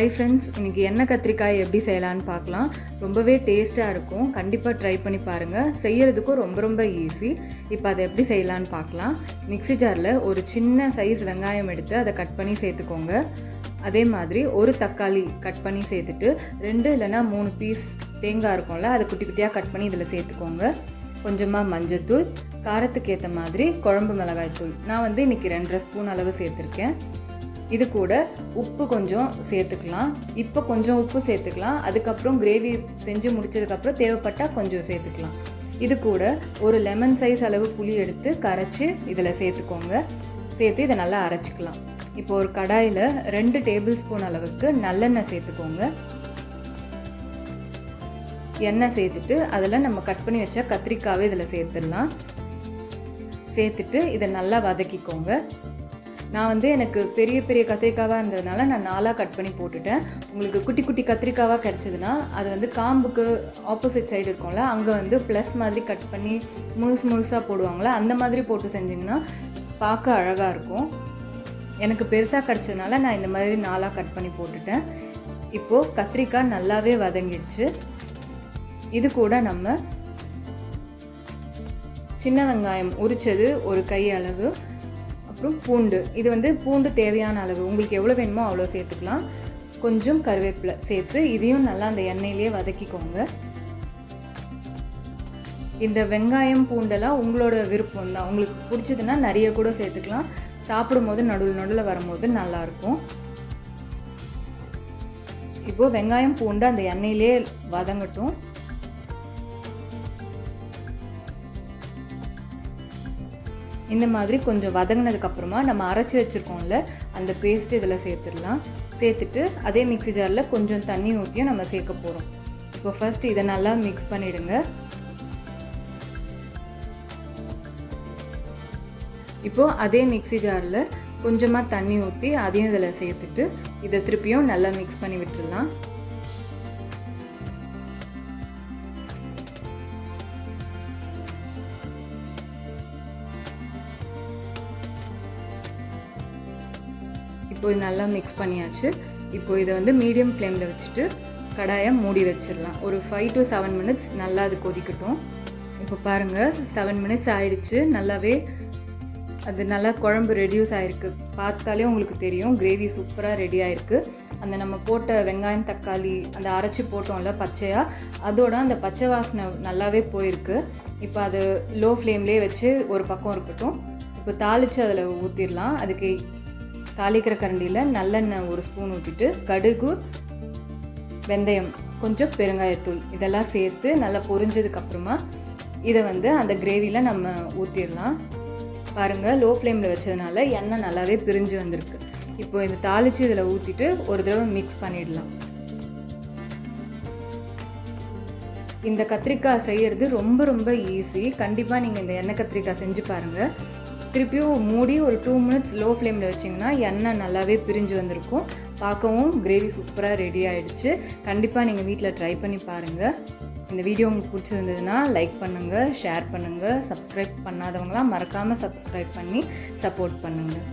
Hi friends இன்றைக்கி எண்ணெய் கத்திரிக்காய் எப்படி செய்யலான்னு பார்க்கலாம். ரொம்பவே டேஸ்ட்டாக இருக்கும். கண்டிப்பாக ட்ரை பண்ணி பாருங்கள் செய்கிறதுக்கும் ரொம்ப ரொம்ப ஈஸி இப்போ அதை எப்படி செய்யலான்னு பார்க்கலாம். மிக்ஸி ஜாரில் ஒரு சின்ன சைஸ் வெங்காயம் எடுத்து அதை கட் பண்ணி சேர்த்துக்கோங்க. அதே மாதிரி ஒரு தக்காளி கட் பண்ணி சேர்த்துட்டு ரெண்டு இல்லைன்னா மூணு பீஸ் தேங்காய் இருக்கும்ல அதை குட்டி குட்டியாக கட் பண்ணி இதில் சேர்த்துக்கோங்க. கொஞ்சமாக மஞ்சத்தூள் காரத்துக்கு ஏற்ற மாதிரி குழம்பு மிளகாய் தூள் நான் வந்து இன்றைக்கி ரெண்டரை ஸ்பூன் அளவு சேர்த்துருக்கேன். இது கூட உப்பு கொஞ்சம் சேர்த்துக்கலாம். இப்போ கொஞ்சம் உப்பு சேர்த்துக்கலாம். அதுக்கப்புறம் கிரேவி செஞ்சு முடிச்சதுக்கப்புறம் தேவைப்பட்டால் கொஞ்சம் சேர்த்துக்கலாம். இது கூட ஒரு லெமன் சைஸ் அளவு புளி எடுத்து கரைச்சி இதில் சேர்த்துக்கோங்க. சேர்த்து இதை நல்லா அரைச்சிக்கலாம். இப்போ ஒரு கடாயில் ரெண்டு டேபிள் ஸ்பூன் அளவுக்கு நல்லெண்ணெய் சேர்த்துக்கோங்க. எண்ணெய் சேர்த்துட்டு அதில் நம்ம கட் பண்ணி வச்ச கத்திரிக்காவே இதில் சேர்த்துடலாம். சேர்த்துட்டு இதை நல்லா வதக்கிக்கோங்க. நான் வந்து எனக்கு பெரிய பெரிய கத்திரிக்காவாக இருந்ததுனால நான் நாலாக கட் பண்ணி போட்டுட்டேன். உங்களுக்கு குட்டி குட்டி கத்திரிக்காவாக கிடச்சிதுன்னா அது வந்து காம்புக்கு ஆப்போசிட் சைடு இருக்கும்ல அங்கே வந்து ப்ளஸ் மாதிரி கட் பண்ணி முழுசு முழுசாக போடுவாங்களே அந்த மாதிரி போட்டு செஞ்சிங்கன்னா பார்க்க அழகாக இருக்கும். எனக்கு பெருசாக கிடச்சதுனால நான் இந்த மாதிரி நாலாக கட் பண்ணி போட்டுட்டேன். இப்போது கத்திரிக்காய் நல்லாவே வதங்கிடுச்சு. இது கூட நம்ம சின்ன வெங்காயம் உரித்தது ஒரு கை அளவு. அப்புறம் பூண்டு. இது வந்து பூண்டு தேவையான அளவு. உங்களுக்கு எவ்வளோ வேணுமோ அவ்வளோ சேர்த்துக்கலாம். கொஞ்சம் கருவேப்பிலை சேர்த்து இதையும் நல்லா அந்த எண்ணெயிலேயே வதக்கிக்கோங்க. இந்த வெங்காயம் பூண்டெல்லாம் உங்களோட விருப்பம் தான் உங்களுக்கு பிடிச்சதுன்னா நிறைய கூட சேர்த்துக்கலாம். சாப்பிடும்போது நடுவில் நடுவில் வரும்போது நல்லாயிருக்கும். இப்போது வெங்காயம் பூண்டு அந்த எண்ணெயிலே வதங்கட்டும். இந்த மாதிரி கொஞ்சம் வதங்கினதுக்கப்புறமா நம்ம அரைச்சி வச்சுருக்கோம்ல அந்த பேஸ்ட் இதில் சேர்த்துடலாம். சேர்த்துட்டு அதே மிக்ஸி ஜாரில் கொஞ்சம் தண்ணி ஊற்றியும் நம்ம சேர்க்க போகிறோம் இப்போ ஃபஸ்ட் இதை நல்லா மிக்ஸ் பண்ணிவிடுங்க இப்போது அதே மிக்ஸி ஜாரில் கொஞ்சமாக தண்ணி ஊற்றி அதையும் இதில் சேர்த்துட்டு இதை திருப்பியும் நல்லா மிக்ஸ் பண்ணி விட்டுடலாம். இப்போ இது நல்லா மிக்ஸ் பண்ணியாச்சு. இப்போ இதை வந்து மீடியம் ஃப்ளேமில் வச்சுட்டு கடாயை மூடி வச்சிடலாம். ஒரு ஃபைவ் டு செவன் மினிட்ஸ் நல்லா அது கொதிக்கட்டும். இப்போ பாருங்கள் செவன் மினிட்ஸ் ஆயிடுச்சு. நல்லாவே அது நல்லா குழம்பு ரெடியூஸ் ஆகிருக்கு பார்த்தாலே உங்களுக்கு தெரியும் கிரேவி சூப்பராக ரெடி ஆகிருக்கு அந்த நம்ம போட்ட வெங்காயம் தக்காளி அந்த அரைச்சி போட்டோம்ல பச்சையாக அதோட அந்த பச்சை வாசனை நல்லாவே போயிருக்கு. இப்போ அது லோ ஃப்ளேம்லேயே வச்சு ஒரு பக்கம் இருக்கட்டும். இப்போ தாளித்து அதில் ஊற்றிடலாம் அதுக்கு தாளிக்கிற கரண்டியில் நல்லெண்ணெய் ஒரு ஸ்பூன் ஊற்றிட்டு கடுகு வெந்தயம் கொஞ்சம் பெருங்காயத்தூள் இதெல்லாம் சேர்த்து நல்லா பொரிஞ்சதுக்கப்புறமா இதை வந்து அந்த கிரேவியில் நம்ம ஊற்றிடலாம் பாருங்கள் லோ ஃப்ளேமில் வச்சதுனால எண்ணெய் நல்லாவே பிரிஞ்சு வந்திருக்கு. இப்போ இது தாளித்து இதில் ஊற்றிட்டு ஒரு தடவை மிக்ஸ் பண்ணிடலாம். இந்த கத்திரிக்காய் செய்கிறது ரொம்ப ரொம்ப ஈஸி கண்டிப்பாக நீங்கள் இந்த எண்ணெய் கத்திரிக்காய் செஞ்சு பாருங்கள் திருப்பியும் மூடி ஒரு டூ மினிட்ஸ் லோ ஃப்ளேமில் வச்சிங்கன்னா எண்ணெய் நல்லாவே பிரிஞ்சு வந்திருக்கும். பார்க்கவும் கிரேவி சூப்பராக ரெடி ஆகிடுச்சு கண்டிப்பாக நீங்கள் வீட்டில் ட்ரை பண்ணி பாருங்கள் இந்த வீடியோ உங்களுக்கு பிடிச்சிருந்ததுன்னா லைக் பண்ணுங்கள் ஷேர் பண்ணுங்கள் சப்ஸ்கிரைப் பண்ணாதவங்களாம் மறக்காமல் சப்ஸ்கிரைப் பண்ணி சப்போர்ட் பண்ணுங்கள்